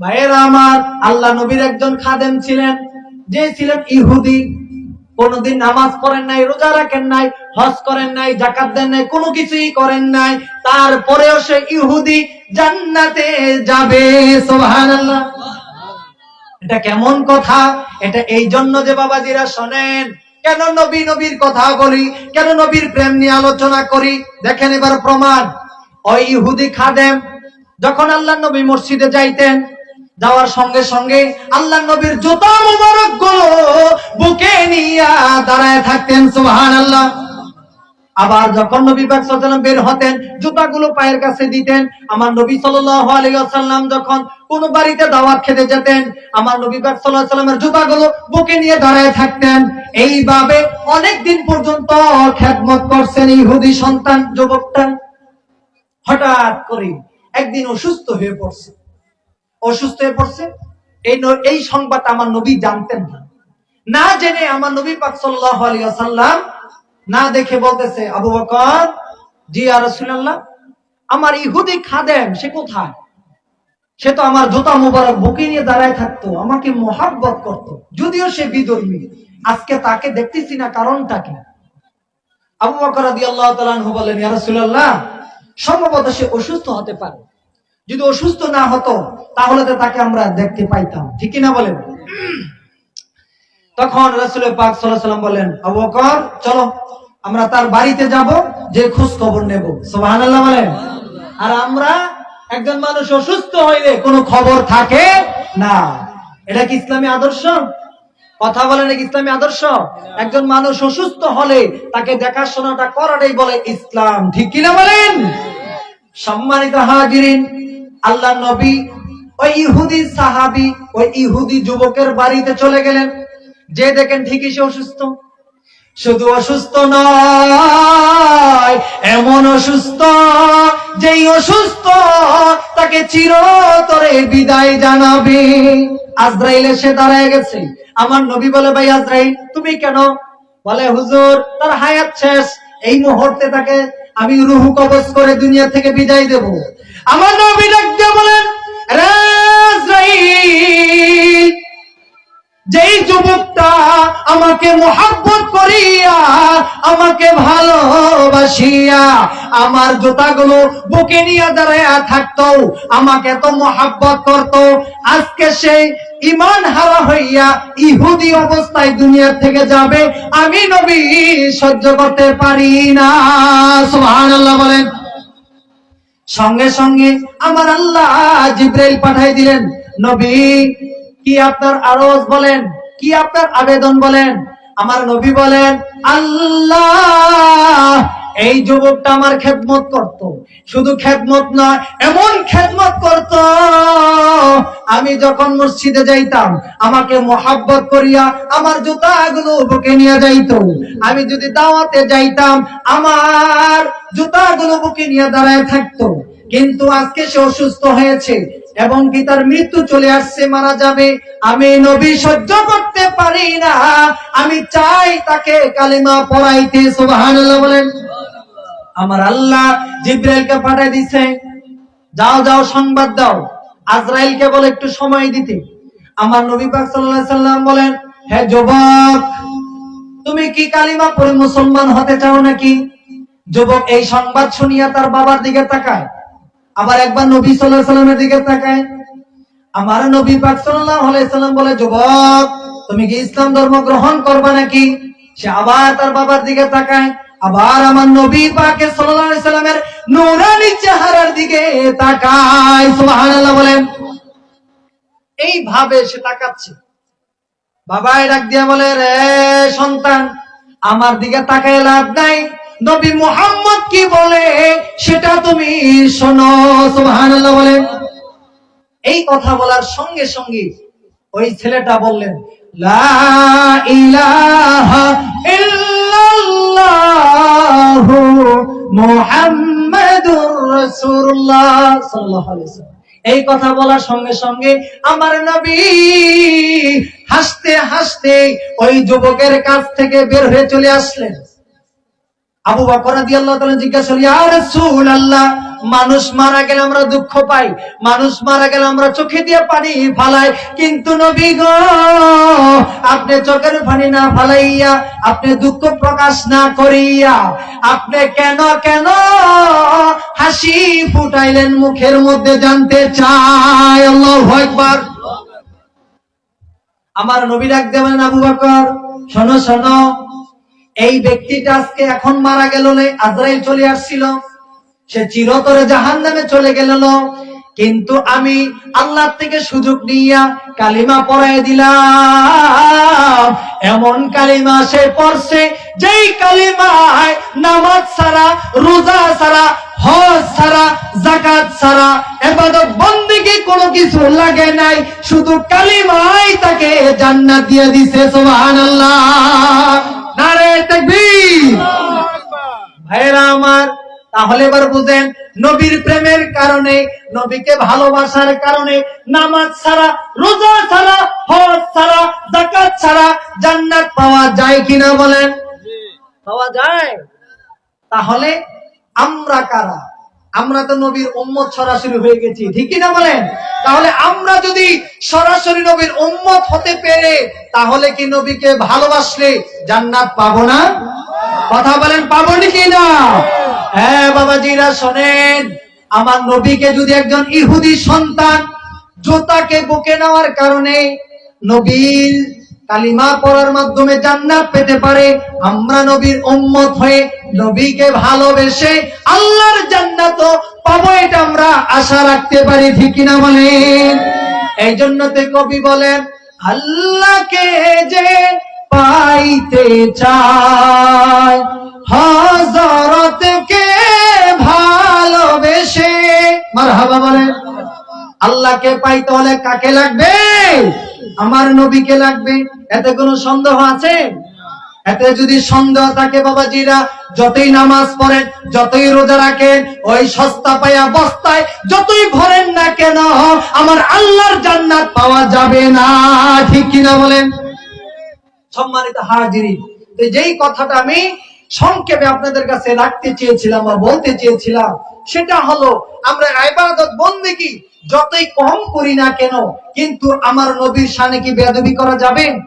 ভাইয়েরা আমার, আল্লাহ নবীর একজন খাদেম ছিলেন। যে ছিলেন ইহুদি। কোনদিন নামাজ পড়েন নাই, রোজা রাখেন নাই, হজ করেন নাই জাকাত দেন নাই, কোনো কিছুই করেন নাই। তারপরেও সে ইহুদি জান্নাতে যাবে, সুবহানাল্লাহ। এটা কেমন কথা? এটা এই জন্য যে বাবাজিরা শোনেন, কেন নবী নবীর কথা বলি, কেন নবীর প্রেম নিয়ে আলোচনা করি? দেখেন এবার প্রমাণ। ওই ইহুদি খাদেম, যখন আল্লাহ নবী মসজিদে যাইতেন যাওয়ার সঙ্গে সঙ্গে আল্লাহ নবীর জুতা মুবারকগুলো বুকে নিয়ে দাঁড়ায় থাকতেন সুবহান আল্লাহ আবার যখন নবী পাক সাল্লাল্লাহু বের হতেন, জুতাগুলো পায়ের কাছে দিতেন, আমার নবী সাল্লাল্লাহু আলাইহি ওয়াসাল্লাম যখন কোন বাড়িতে দাওয়াত খেতে যেতেন, আমার নবী পাক সাল্লাল্লাহু আলাইহি ওয়াসাল্লামের জুতাগুলো বুকে নিয়ে দাঁড়ায় থাকতেন। এইভাবে অনেক দিন পর্যন্ত খেদমত করছেন ইহুদি সন্তান, যুবকটা। হঠাৎ করে একদিন অসুস্থ হয়ে পড়ছে। অসুস্থ হয়ে পড়ছে। এই এই সংবাদ আমার নবী জানতেন না। না জেনে আমার নবী পাক সাল্লাল্লাহু আলাইহি ওয়াসাল্লাম না দেখে বলতেছে, আবু বকর, জি আর আমার ইহুদি খাদেম, সে কোথায়? সে তো আমার জুতা মুবারক বুকে নিয়ে দাঁড়ায় থাকতো, আমাকে মোহাব্বত করত। যদিও সে বিধর্মী, আজকে তাকে দেখতেছি না, কারণটা কি? আবু বকর রাদিয়াল্লাহু তাআলা বলেন, ইয়া সম্ভবত সে অসুস্থ হতে পারে। যদি অসুস্থ না হতো, তাহলে তো তাকে আমরা দেখতে পাইতাম। ঠিক না বলেন? তখন রাসূল পাক সাল্লাম বলেন আবু বকর, চলো, আমরা তার বাড়িতে যাব, যে খোঁজ খবর নেব। সুবহানাল্লাহ বলেন। আর আমরা একজন মানুষ অসুস্থ হইলে কোনো খবর থাকে না। এটা কি ইসলামী আদর্শ? কথা বলেন ইসলামী আদর্শ? একজন মানুষ অসুস্থ হলে তাকে দেখাশোনাটা করাটাই বলে ইসলাম। ঠিক কিনা বলেন? সম্মানিত হাজিরিন আল্লাহ নবী ওই ইহুদি সাহাবি, ওই ইহুদি যুবকের বাড়িতে চলে গেলেন। যে দেখেন ঠিকই সে অসুস্থ। শুধু অসুস্থ নয়, এমন অসুস্থ যেই অসুস্থ তাকে চিরতরে বিদায় জানাবে। আজরাইল এসে দাঁড়ায় গেছে। আমার নবী বলে, ভাই আজরাইল, তুমি কেন? বলে, হুজুর, তার হায়াত শেষ। এই মুহূর্তে তাকে আমি রুহু কবজ করে দুনিয়া থেকে বিদায় দেব। আমার নবী ডাকতে বলেন, "রে যেই যুবকটা আমাকে মোহাব্বত করিয়া, আমাকে ভালোবাসিয়া আমার জুতাগুলো বুকে নিয়ে দাঁড়াইয়া থাকতো, আমাকে তো মোহাব্বত করত। আজকে সে ইমান হারা হইয়া ইহুদি অবস্থায় দুনিয়ার থেকে যাবে, আমি নবী সহ্য করতে পারি না। সুবহানাল্লাহ বলেন। সঙ্গে সঙ্গে আমার আল্লাহ জিব্রাইল পাঠাই দিলেন, নবী, কি আপনার আরজ বলেন? কি আপনার আবেদন বলেন? আমার নবী বলেন, আল্লাহ এই যুবকটা আমার খেদমত করত। শুধু খেদমত নয়, এমন খেদমত করত, আমি যখন মসজিদে যাইতাম, আমাকে মোহাব্বত করিয়া আমার জুতাগুলো বুকে নিয়ে যাইতো। আমি যদি দাওয়াতে যাইতাম, আমার জুতাগুলো বুকে নিয়ে দাঁড়ায় থাকতো। কিন্তু আজকে সে অসুস্থ হয়েছে, এবং কি তার মৃত্যু চলে আসছে, মারা যাবে, আমি নবী সহ্য করতে পারি না। আমি চাই তাকে কালিমা পড়াইতে, সুবহানাল্লাহ বলেন। আমার আল্লাহ জিব্রাইলকে পাঠাই দিছে। যাও যাও, সংবাদ দাও। আজরাইলকে বলে একটু সময় দিতে। আমার নবী পাক সাল্লাল্লাহু আলাইহি সাল্লাম বলেন, হে যুবক, তুমি কি কালিমা পড়ে মুসলমান হতে চাও নাকি? যুবক এই সংবাদ শুনিয়া তার বাবার দিকে তাকায়। আবার একবার নবী সাল্লাল্লাহু আলাইহি সাল্লামের দিকে তাকায়। আমার নবী পাক সাল্লাল্লাহু আলাইহি সাল্লাম বলে, যুবক, তুমি কি ইসলাম ধর্ম গ্রহণ করবে নাকি? সে আবার তার বাবার দিকে তাকায়। আবার আমার নবী পাকে সাল্লাল্লাহু আলাইহি সাল্লামের নূরানি চেহারার দিকে তাকায়, সুবহানাল্লাহ বলেন। এইভাবে সে তাকাচ্ছে। বাবাই ডাক দিয়া বলে, রে সন্তান, আমার দিকে তাকায় লাভ নাই। নবী মুহাম্মদ কি বলে সেটা তুমি শোনো, সুবহানাল্লাহ বলেন। এই কথা বলার সঙ্গে সঙ্গে ওই ছেলেটা বললেন, লা ইলাহা মুহাম্মাদুর রাসূলুল্লাহ সাল্লাল্লাহু আলাইহি ওয়াসাল্লাম। এই কথা বলার সঙ্গে সঙ্গে আমার নবী হাসতে হাসতে ওই যুবকের কাছ থেকে বের হয়ে চলে আসলেন আবু বকর রাদিয়াল্লাহু তাআলা জিজ্ঞাসা করলেন, ইয়া রাসূলুল্লাহ মানুষ মারা গেলে আমরা দুঃখ পাই। মানুষ মারা গেলে আমরা চোখে দিয়ে পানি ফালাই। কিন্তু নবী গো, আপনি চোখের পানি না ফালাইয়া, আপনি দুঃখ প্রকাশ না করিয়া, আপনি কেন কেন হাসি ফুটাইলেন মুখের মধ্যে জানতে চাই। আল্লাহ একবার আমার নবী ডাক দেবেন আবু বকর, শোনো শোনো, এই ব্যক্তিটা আজকে এখন মারা গেল আজরাইল চলে আসছিল। সে চিরতরে জাহান নামে চলে গেল। কিন্তু আমি আল্লাহ থেকে সুযোগ নিয়া কালিমা পড়াই দিলাম। এমন কালিমা সে পড়ছে, যেই কালিমায় নামাজ ছাড়া, রোজা ছাড়া, হজ ছাড়া জাকাত ছাড়া, এবাদত বন্দিকে কোনো কিছু লাগে নাই। শুধু কালিমাই তাকে জান্নাত দিয়ে দিছে, সুবহানাল্লাহ। নারে তাকবীর। ভাইরা আমার তাহলে এবার বুঝেন নবীর প্রেমের কারণে নবীকে ভালোবাসার কারণে নামাজ ছাড়া রোজা ছাড়া হজ ছাড়া জাকাত ছাড়া জান্নাত পাওয়া যায় কিনা বলেন? পাওয়া যায়। তাহলে আমরা কারা? আমরা তো নবীর উম্মত সরাসরি হয়ে গেছি ঠিক না বলেন? তাহলে আমরা যদি সরাসরি নবীর উম্মত হতে পেরে তাহলে কি নবীকে ভালোবাসলে জান্নাত পাবো না? কথা বলেন পাবো নাকি না? হ্যাঁ বাবাজিরা শোনেন, আমার নবীকে যদি একজন ইহুদি সন্তান জোতাকে বুকে নেওয়ার কারণে নবীর কালিমা পড়ার মাধ্যমে জান্নাত পেতে পারে, আমরা নবীর উম্মত হয়ে নবীকে ভালোবেসে আল্লাহর জান্নাত পাবো এটা আমরা আশা রাখতে পারি, ঠিক না বলেন? এই জন্য তে কবি বলেন, আল্লাহকে যে পাইতে চায় হজরতকে ভালোবেসে, মারহাবা আল্লাহকে কাকে লাগবে? আমার নবীকে লাগবে। এতে কোনো সন্দেহ আছে? এতে যদি সন্দেহ থাকে বাবাজিরা, যতই নামাজ পড়েন, যতই রোজা রাখেন, ওই সস্তা পায়া বস্তায় যতই ভরেন না কেন, আমার আল্লাহর জান্নাত পাওয়া যাবে না। ঠিক কিনা বলেন? সম্মানিত হাজিরি যেই কথাটা আমি সংক্ষেপে আপনাদের কাছে রাখতে চেয়েছিলাম বা বলতে চেয়েছিলাম, সেটা হলো, আমরা ইবাদত বন্দেগী যতই কম করি না কেন, কিন্তু আমার নবীর সানে কি বেদবি করা যাবে?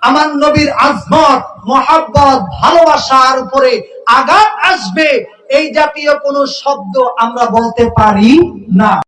আমার নবীর আজমত, মহাব্বত, ভালোবাসার উপরে আঘাত আসবে, এই জাতীয় কোনো শব্দ আমরা বলতে পারি না।